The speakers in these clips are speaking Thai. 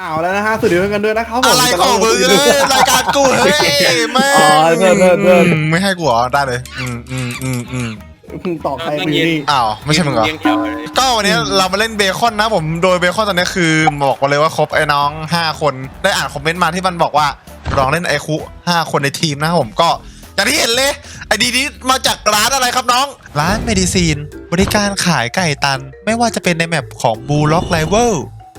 อ้าวแล้วนะฮะสวัสดีกันด้วยนะครับผมอะไรของมึงเลยรายการกูเฮ้ยแม่อ๋อเดินเดินเดินอืมไม่ให้กูเหรอได้เลย อืมอืมอืมอืมมึงตอบใครมึงนี่อ้าวไม่ใช่มึงเหรอเรียงแถวเลยก็วันนี้เรามาเล่นเบคอนนะผมโดยเบคอนตอนนี้คือบอกมาเลยว่าครบไอ้น้อง 5 คนได้อ่านคอมเมนต์มาที่มันบอกว่าลองเล่นไอคุ5คนในทีมนะครับผมก็อย่างที่เห็นเลยไอดีนี้มาจากร้านอะไรครับน้อง ร้านเมดิซีน บริการขายไก่ตัน ไม่ว่าจะเป็นในแมปของบูล็อกไลเวล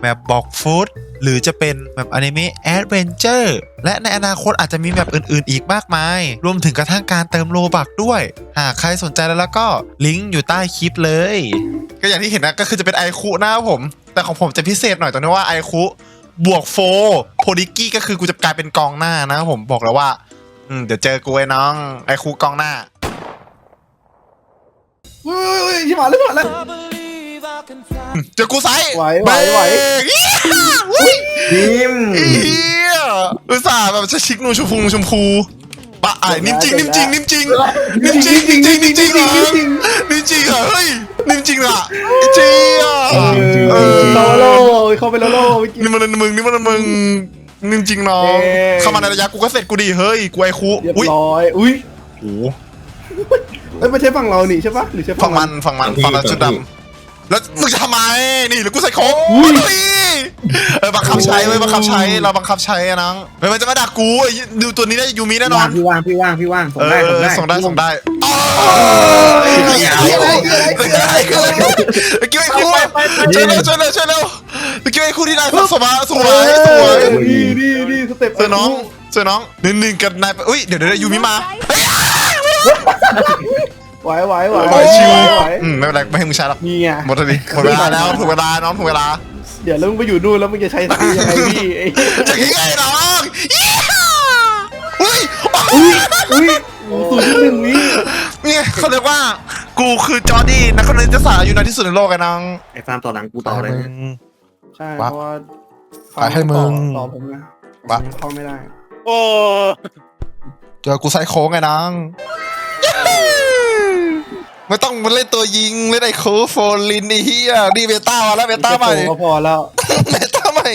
แมปบอกฟู้ด หรือจะเป็นแมปอนิเมะแอดเวนเจอร์และในอนาคตอาจจะมีแมปอื่นๆ อีกมากมาย รวมถึงกระทั่งการเติมโลบักด้วย หากใครสนใจแล้วแล้วก็ลิงก์อยู่ใต้คลิปเลย ก็อย่างที่เห็นนะก็คือจะเป็นไอคุนะครับผม แต่ของผมจะพิเศษหน่อยตรงที่ว่าไอคุบวกโฟโพดิกกี้ก็คือกูจะกลายเป็นกองหน้านะครับผมบอกแล้วว่าอืมเดี๋ยวเจอกูไอ้น้อง ไอคุกองหน้าเฮ้ยเฮ้ยชิบหายแล้วชิบหายแล้วเจอกูไซส์ไหวไหวไหว เบรกเหี้ยอุ้ยทีมเฮียอุตส่าห์แบบจะชิคนูชมพูชมพูปะไอ้นิ่มจริงนิ่มจริงนิ่มจริงนิ่มจริงนิ่มจริงนิ่มจริงเหรอนิ่มจริงเหรอเฮ้ยนิ่มจริงอะจริงอะเอเอออโลโลเข้าไปโลโลเมื่อกี้นี่มันมึงนี่มันมึงนิ่มจริงน้องเอ้ยเข้ามาในระยะกูก็เสร็จกูดีเฮ้ยกูไอคุเรียบอุ้ยร้อยอุ้ยโอ้เอ้ยไม่ใช่ฝั่งเรานี่ใช่ปะหรือใช่ฝั่งมันฝั่งมันฝั่งนั้นชุดดำ แล้วมึงจะทำไมนี่หรือกูใส่โค้กอุ้ยอุ้ย เออบังคับใช้เว้ยบังคับใช้เราบังคับใช้อะน้องเฮ้ยมันจะมาดักกูไอ้ดูตัวนี้ได้ยูมิแน่นอน พี่ว่างพี่ว่างพี่ว่างส่งเอได้อส่งได้ส่งได้ส่งได้อ๋อเกี่ยวเกี่ยวไอ้คู่ช่วยเร็วช่วยเร็วช่วยเร็วเกี่ยวไอ้คู่ที่นายสมาสวยสวยดีดีดีสเต็ปเจอน้องเจอน้องหนึ่งหนึ่งกับนายอุ้ยเดี๋ยวเดี๋ยวยูมิมาเฮ้ย ไหวไหวไหวไหวชิวไหวอืมไม่เป็นไรไม่ให้มึงใช้หรอกนี่ไงหมดเลยหมดเวลาแล้วถูกเวลาน้องถูกเวลาเดี๋ยวแล้วมึงไปอยู่นู่นแล้วมึงจะใช้สกิลยังไงพี่ไอ้จะยังไงน้องอุ้ยอุ้ยอุ้ยศูนย์จุดหนึ่งวินี่เขาเรียกว่ากูคือจอร์ดี้นักคณิตศาสตร์อายุนานที่สุดในโลกไอ้น้องไอ้ฟาร์มต่อหลังกูต่อเลยนะใช่วะเพราะว่าไปให้มึงต่อผมไงวะผมเข้าไม่ได้ โอ้เจอกูไซโค้งไงน้อง ไม่ต้องมาเล่นตัวยิงเล่นไอ้โคโฟลินไอ้เฮียนี่เบต้ามาแล้วเบต้าใหม่ก็พอแล้วเบต้าใหม่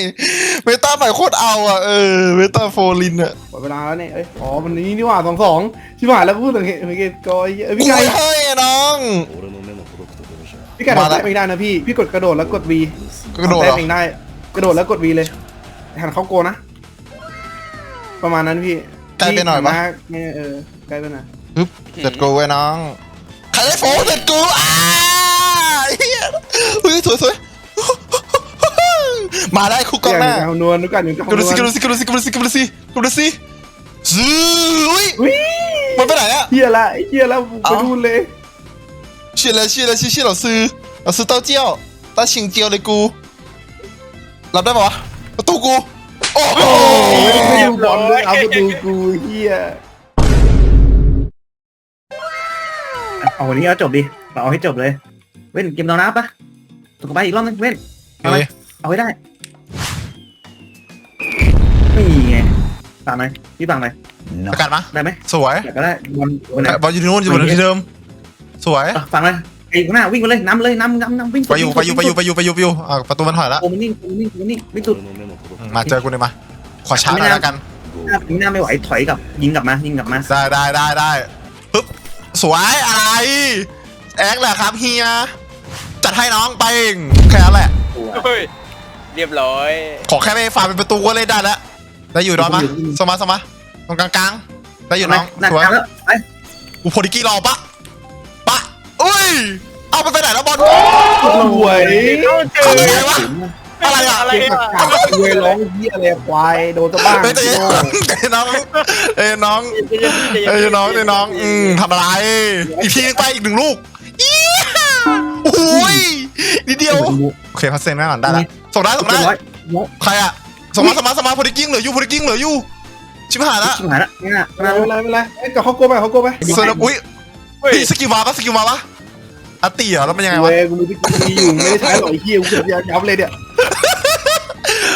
เบต้าใหม่โคตรเอาอะเออเบต้าโฟลินอะหมดเวลาแล้วเนี่ยเอ้ยอ๋อมันนี้นี่หว่าสองสองชิบหายแล้วพูดถึงเหตุเหตุก็ไอ้เหี้ยเอ้ยพี่กูไก่ไม่ให้อะน้องพี่ไก่มาทำแล้วแต้มเองได้นะพี่พี่กดกระโดดแล้วกด V กระโดดเหรทำแต้อมเองได้ กระโดดแล้วกด V เลยหันเข้าโกนะ ประมาณนั้นพี่ไกลไปหน่อยปะเนี่ยเออไกลไปหน่อยปึ๊บเสร็จกูไว้น้อง ใครได้โฟเสร็จกูอ่าเฮียเฮ้ยสวยสวยมาได้คุกกองหน้าย่างนวลดูกันอยู่กับกูดูสินกูวลดูสิกูดูสิกูดูสิกูดูสิกูดูสิซื้ออุ้ยอุ้ยมันไปไหนอะเฮียละเฮียละไปดูเลยเชี่ยเลยเชี่ยเลยเชี่ยเชี่ยเราซื้อเราซื้อเต้าเจี้ยวเต้าชิงเจียวเลยกูรับได้ปะวะประตูกูโอ้โหไม่ดูบอลด้วยเอาประตูกูเฮีย เอาวันนี้เอาจบดิเอาให้จบเลย เว้นเกมต่อน้าปะถูกไปอีกรอบนึงเว้น เอาไหมเอาให้ได้นี่ไงฟังไหมพี่ฟังไหมประกาศมาได้ไหมสวยอยากก็ได้บอลบอลไหนบอลอยู่ที่นู้นอยู่บนที่เดิม สวยอะฟังเลยไอ้ข้างหน้าวิ่งไปเลยน้ำเลยน้ำน้ำน้ำวิ่งสุดไปอยู่ไปอยู่ไปอยู่ไปอยู่ไปอยู่ไปอยู่อะประตูมันถอยแล้วโอ้มันนิ่งโอ้มันนิ่งโอ้มันนิ่งวิ่งสุดอืมมาเจอกูเลยมาขอช้าหน่อยแล้วกันหน้าหน้าไม่ไหวถอยกลับยิงกลับมายิงกลับมาได้ได้ได้ได้ปึ๊บสวยอะไร แอคแหละครับเฮียจัดให้น้องไปเองแค่นั้นแหละ เฮ้ยเรียบร้อยขอแค่ไม่ฝาเป็นประตูก็เล่นได้แล้วได้อยู่ดอนมาสมาสมาตรงกลางๆได้อยู่น้องหน้าสวยกลางแล้วไปอูโพดิกี้รอปะปะอุ้ย เอาไปไปไหนแล้วบอลสวยเข้าไปไหนวะ อะไรอะอะไรเก่งอะกักเวยร้องเฮียอะไรควายโดนตะบ้างเฮ้ยเจ๊น้องเอ้ยน้องเอ้ยน้องเอ้ยน้องอืมทำอะไร อีกทีนึงไปอีกหนึ่งลูกอี๋โอ้ยนิดเดียว โอเคพัสเซนแม่ก่อนได้แล้วส่งได้ส่งได้ ร้อยร้อยใครอะส่งมาส่งมาส่งมาโพดิกิ้งเหลืออยู่โพดิกิ้งเหลืออยู่ ชิบหายละชิบหายละเนี่ยไม่เป็นไรไม่เป็นไรเอ้ยกับเขาโกไปเขาโกไปเซนอุ้ยเฮ้ยพี่สกิลมาปะสกิลมาปะอัตติเหรอแล้วมันยังไงวะเว้ยกูมีที่มีอยู่ไม่ได้ใช้หรอกไอ้เฮียกูจะย้ำเลยเนี่ย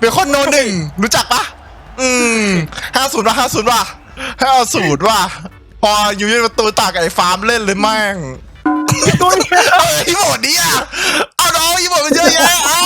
เป็นคนโนหนึ่งรู้จักปะอืมห้าศูนย์ว่ะห้าศูนย์ว่ะห้าศูนย์ว่ะพออยู่ยืนประตูตากไอ้ฟาร์มเล่นเลยแม่งเอาอีโมดเนี่ยเอาน้องอีโมดมันเยอะแยะเอ้า